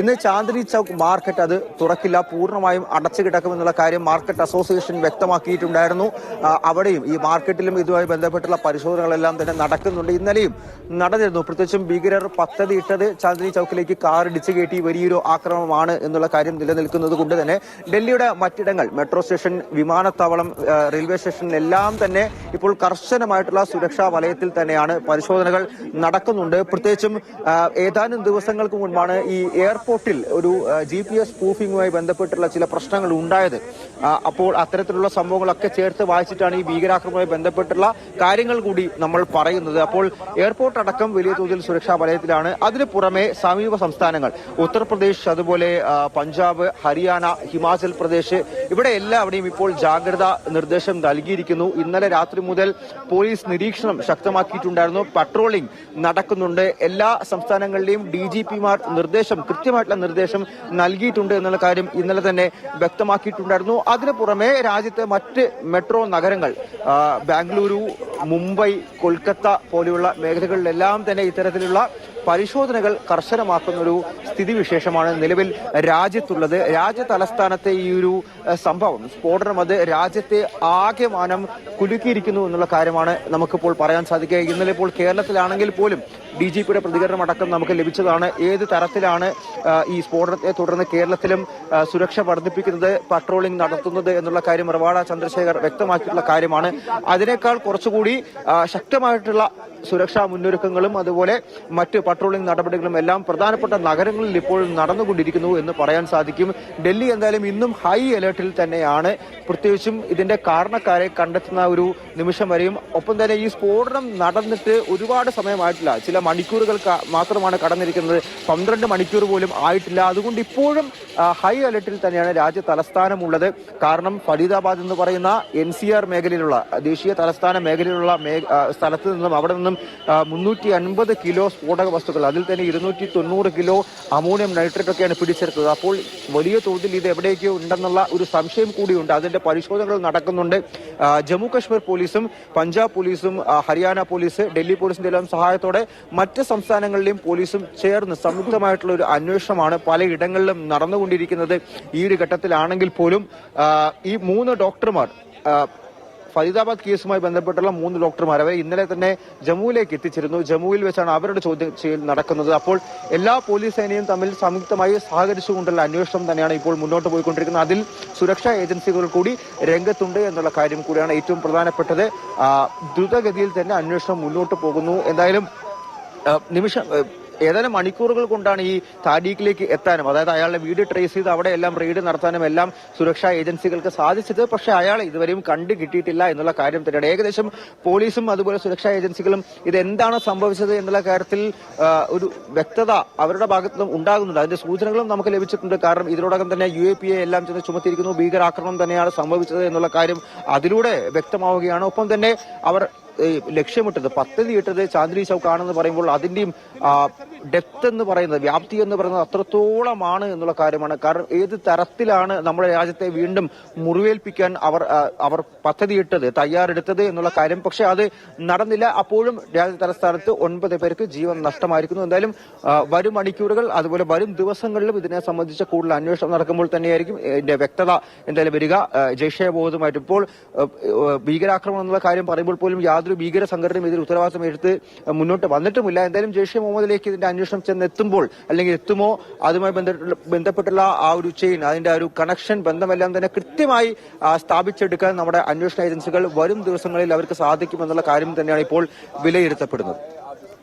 ഇന്ന് ചാന്ദിനി ചൗക്ക് മാർക്കറ്റ് അത് തുറക്കില്ല. പൂർണമായും അടച്ചു കിടക്കുമെന്നുള്ള കാര്യം മാർക്കറ്റ് അസോസിയേഷൻ വ്യക്തമാക്കിയിട്ടുണ്ടായിരുന്നു. അവിടെയും ഈ മാർക്കറ്റിലും ഇതുമായി ബന്ധപ്പെട്ടുള്ള പരിശോധനകളെല്ലാം തന്നെ നടക്കുന്നുണ്ട്. ഇന്നലെയും നടന്നിരുന്നു. പ്രത്യേകിച്ചും ഭീകരർ പദ്ധതി ഇട്ടത് ചാന്ദിനി ചൗക്കിലേക്ക് കാർ ഇടിച്ചു കയറ്റി വലിയൊരു ആക്രമണമാണ് എന്നുള്ള കാര്യം നിലനിൽക്കുന്നത് കൊണ്ട് തന്നെ ഡൽഹിയുടെ മറ്റിടങ്ങൾ മെട്രോ സ്റ്റേഷൻ വിമാനത്താവളം റെയിൽവേ സ്റ്റേഷൻ എല്ലാം തന്നെ ഇപ്പോൾ കർശനമായിട്ടുള്ള സുരക്ഷാ വലയത്തിൽ തന്നെയാണ് പരിശോധനകൾ നടക്കുന്നുണ്ട്. പ്രത്യേകിച്ചും ഏതാനും ദിവസങ്ങൾക്ക് മുൻപാണ് ഈ എയർപോർട്ടിൽ ഒരു ജി പി എസ് പ്രൂഫിങ്ങുമായി ബന്ധപ്പെട്ടുള്ള ചില പ്രശ്നങ്ങൾ ഉണ്ടായത്. അപ്പോൾ അത്തരത്തിലുള്ള സംഭവങ്ങളൊക്കെ ചേർത്ത് വായിച്ചിട്ടാണ് ഈ ഭീകരാക്രമണവുമായി ബന്ധപ്പെട്ടുള്ള കാര്യങ്ങൾ കൂടി നമ്മൾ പറയുന്നത്. അപ്പോൾ എയർപോർട്ട് അടക്കം വലിയ തോതിൽ സുരക്ഷാ വലയത്തിലാണ്. അതിന് പുറമെ സമീപ സംസ്ഥാനങ്ങൾ ഉത്തർപ്രദേശ് അതുപോലെ പഞ്ചാബ് ഹരിയാന ഹിമാചൽ പ്രദേശ് ഇവിടെ എല്ലാവിടെയും ഇപ്പോൾ ജാഗ്രതാ നിർദ്ദേശം നൽകിയിരിക്കുന്നു. ഇന്നലെ രാത്രി മുതൽ പോലീസ് നിരീക്ഷണം ശക്തമാക്കിയിട്ടുണ്ടായിരുന്നു. പട്രോളിംഗ് നടക്കുന്നുണ്ട്. എല്ലാ സംസ്ഥാനങ്ങളിലെയും ഡി നിർദ്ദേശം കൃത്യമായിട്ടുള്ള നിർദ്ദേശം നൽകിയിട്ടുണ്ട് എന്നുള്ള കാര്യം ഇന്നലെ തന്നെ വ്യക്തമാക്കിയിട്ടുണ്ടായിരുന്നു. അതിനു പുറമെ രാജ്യത്തെ മറ്റ് മെട്രോ നഗരങ്ങൾ ബാംഗ്ലൂരു മുംബൈ കൊൽക്കത്ത പോലെയുള്ള മേഖലകളിലെല്ലാം തന്നെ ഇത്തരത്തിലുള്ള പരിശോധനകൾ കർശനമാക്കുന്ന ഒരു സ്ഥിതിവിശേഷമാണ് നിലവിൽ രാജ്യത്തുള്ളത്. രാജ്യ തലസ്ഥാനത്തെ ഈ ഒരു സംഭവം സ്ഫോടനം അത് രാജ്യത്തെ ആകെമാനം കുലുക്കിയിരിക്കുന്നു എന്നുള്ള കാര്യമാണ് നമുക്കിപ്പോൾ പറയാൻ സാധിക്കുക. ഇന്നലെ ഇപ്പോൾ കേരളത്തിലാണെങ്കിൽ പോലും ഡി ജി പിയുടെ പ്രതികരണം അടക്കം നമുക്ക് ലഭിച്ചതാണ്. ഏത് തരത്തിലാണ് ഈ സ്ഫോടനത്തെ തുടർന്ന് കേരളത്തിലും സുരക്ഷ വർദ്ധിപ്പിക്കുന്നത് പട്രോളിംഗ് നടത്തുന്നത് എന്നുള്ള കാര്യം റവാഡ ചന്ദ്രശേഖർ വ്യക്തമാക്കിയിട്ടുള്ള കാര്യമാണ്. അതിനേക്കാൾ കുറച്ചുകൂടി ആ, ശക്തമായിട്ടുള്ള സുരക്ഷാ മുന്നൊരുക്കങ്ങളും അതുപോലെ മറ്റ് പട്രോളിംഗ് നടപടികളും എല്ലാം പ്രധാനപ്പെട്ട നഗരങ്ങളിൽ ഇപ്പോൾ നടന്നുകൊണ്ടിരിക്കുന്നു എന്ന് പറയാൻ സാധിക്കും. ഡൽഹി എന്തായാലും ഇന്നും ഹൈ അലേർട്ടിൽ തന്നെയാണ്. പ്രത്യേകിച്ചും ഇതിന്റെ കാരണക്കാരെ കണ്ടെത്തുന്ന ഒരു നിമിഷം വരെയും. ഒപ്പം തന്നെ ഈ സ്ഫോടനം നടന്നിട്ട് ഒരുപാട് സമയമായിട്ടില്ല. ചില മണിക്കൂറുകൾ മാത്രമാണ് കടന്നിരിക്കുന്നത്. പന്ത്രണ്ട് മണിക്കൂർ പോലും ആയിട്ടില്ല. അതുകൊണ്ട് ഇപ്പോഴും ഹൈ അലർട്ടിൽ തന്നെയാണ് രാജ്യ തലസ്ഥാനമുള്ളത്. കാരണം ഫരീദാബാദ് എന്ന് പറയുന്ന എൻ മേഖലയിലുള്ള ദേശീയ തലസ്ഥാന മേഖലയിലുള്ള മേ- സ്ഥലത്ത് നിന്നും അവിടെ നിന്നും മുന്നൂറ്റി അൻപത് കിലോ സ്ഫോടക വസ്തുക്കൾ അതിൽ തന്നെ ഇരുന്നൂറ്റി തൊണ്ണൂറ് കിലോ അമോണിയം നൈട്രേറ്റ് ഒക്കെയാണ് പിടിച്ചെടുത്തത്. അപ്പോൾ വലിയ തോതിൽ ഇത് എവിടെയൊക്കെയോ ഉണ്ടെന്നുള്ള ഒരു സംശയം കൂടിയുണ്ട്. അതിന്റെ പരിശോധനകൾ നടക്കുന്നുണ്ട്. ജമ്മു കശ്മീർ പോലീസും പഞ്ചാബ് പോലീസും ഹരിയാന പോലീസ് ഡൽഹി പോലീസിന്റെ എല്ലാം സഹായത്തോടെ മറ്റ് സംസ്ഥാനങ്ങളിലെയും പോലീസും ചേർന്ന് സംയുക്തമായിട്ടുള്ള ഒരു അന്വേഷണമാണ് പലയിടങ്ങളിലും നടന്നുകൊണ്ടിരിക്കുന്നത്. ഈ ഒരു ഘട്ടത്തിലാണെങ്കിൽ പോലും ഈ മൂന്ന് ഡോക്ടർമാർ ഫരീദാബാദ് കേസുമായി ബന്ധപ്പെട്ടുള്ള മൂന്ന് ഡോക്ടർമാർ അവരെ ഇന്നലെ തന്നെ ജമ്മുവിലേക്ക് എത്തിച്ചിരുന്നു. ജമ്മുവിൽ വെച്ചാണ് അവരുടെ ചോദ്യം ചെയ്യൽ നടക്കുന്നത്. അപ്പോൾ എല്ലാ പോലീസ് സേനയും തമ്മിൽ സംയുക്തമായി സഹകരിച്ചുകൊണ്ടുള്ള അന്വേഷണം തന്നെയാണ് ഇപ്പോൾ മുന്നോട്ട് പോയിക്കൊണ്ടിരിക്കുന്നത്. അതിൽ സുരക്ഷാ ഏജൻസികൾ കൂടി രംഗത്തുണ്ട് എന്നുള്ള കാര്യം കൂടിയാണ് ഏറ്റവും പ്രധാനപ്പെട്ടത്. ദ്രുതഗതിയിൽ തന്നെ അന്വേഷണം മുന്നോട്ട് പോകുന്നു. എന്തായാലും നിമിഷം ഏതാനും മണിക്കൂറുകൾ കൊണ്ടാണ് ഈ താഡീക്കിലേക്ക് എത്താനും അതായത് അയാളുടെ വീട് ട്രേസ് ചെയ്ത് അവിടെ എല്ലാം റെയ്ഡ് നടത്താനും എല്ലാം സുരക്ഷാ ഏജൻസികൾക്ക് സാധിച്ചത്. പക്ഷെ അയാൾ ഇതുവരെയും കണ്ടു കിട്ടിയിട്ടില്ല എന്നുള്ള കാര്യം തന്നെയാണ്. ഏകദേശം പോലീസും അതുപോലെ സുരക്ഷാ ഏജൻസികളും ഇതെന്താണ് സംഭവിച്ചത് എന്നുള്ള കാര്യത്തിൽ ഒരു വ്യക്തത അവരുടെ ഭാഗത്തു നിന്നും ഉണ്ടാകുന്നുണ്ട്. അതിന്റെ സൂചനകളും നമുക്ക് ലഭിച്ചിട്ടുണ്ട്. കാരണം ഇതിനോടകം തന്നെ യു എ പി എ എല്ലാം ചെന്ന് ചുമത്തിയിരിക്കുന്നു. ഭീകരാക്രമണം തന്നെയാണ് സംഭവിച്ചത് എന്നുള്ള കാര്യം അതിലൂടെ വ്യക്തമാവുകയാണ്. ഒപ്പം തന്നെ അവർ ലക്ഷ്യമിട്ടത്. പദ്ധതി ഇട്ടത് ചാന്ദിനി ചൗക്ക് ആണെന്ന് പറയുമ്പോൾ അതിന്റെയും ഡെപ്ത് എന്ന് പറയുന്നത് വ്യാപ്തി എന്ന് പറയുന്നത് അത്രത്തോളമാണ് എന്നുള്ള കാര്യമാണ്. കാരണം ഏത് തരത്തിലാണ് നമ്മുടെ രാജ്യത്തെ വീണ്ടും മുറിവേൽപ്പിക്കാൻ അവർ അവർ പദ്ധതിയിട്ടത് തയ്യാറെടുത്തത് എന്നുള്ള കാര്യം. പക്ഷെ അത് നടന്നില്ല. അപ്പോഴും രാജ്യ തലസ്ഥാനത്ത് ഒൻപത് പേർക്ക് ജീവൻ നഷ്ടമായിരിക്കുന്നു. എന്തായാലും വരും മണിക്കൂറുകൾ അതുപോലെ വരും ദിവസങ്ങളിലും ഇതിനെ സംബന്ധിച്ച കൂടുതൽ അന്വേഷണം നടക്കുമ്പോൾ തന്നെയായിരിക്കും ഇതിന്റെ വ്യക്തത എന്തായാലും വരിക. ജയ്ഷെ ബോധമായിട്ട് ഇപ്പോൾ ഭീകരാക്രമണം എന്നുള്ള കാര്യം പറയുമ്പോൾ പോലും യാതൊരു ഭീകര സംഘടനയും ഇതിൽ ഉത്തരവാദിത്തം എടുത്ത് മുന്നോട്ട് വന്നിട്ടുമില്ല. എന്തായാലും ജയ്ഷെ മുഹമ്മദിലേക്ക് ഇതിന്റെ അന്വേഷണം ചെന്ന് എത്തുമ്പോൾ അല്ലെങ്കിൽ എത്തുമോ അതുമായി ബന്ധപ്പെട്ടുള്ള ആ ഒരു ചെയിൻ അതിന്റെ ആ ഒരു കണക്ഷൻ ബന്ധമെല്ലാം തന്നെ കൃത്യമായി സ്ഥാപിച്ചെടുക്കാൻ നമ്മുടെ അന്വേഷണ ഏജൻസികൾ വരും ദിവസങ്ങളിൽ അവർക്ക് സാധിക്കുമെന്നുള്ള കാര്യം തന്നെയാണ് ഇപ്പോൾ വിലയിരുത്തപ്പെടുന്നത്.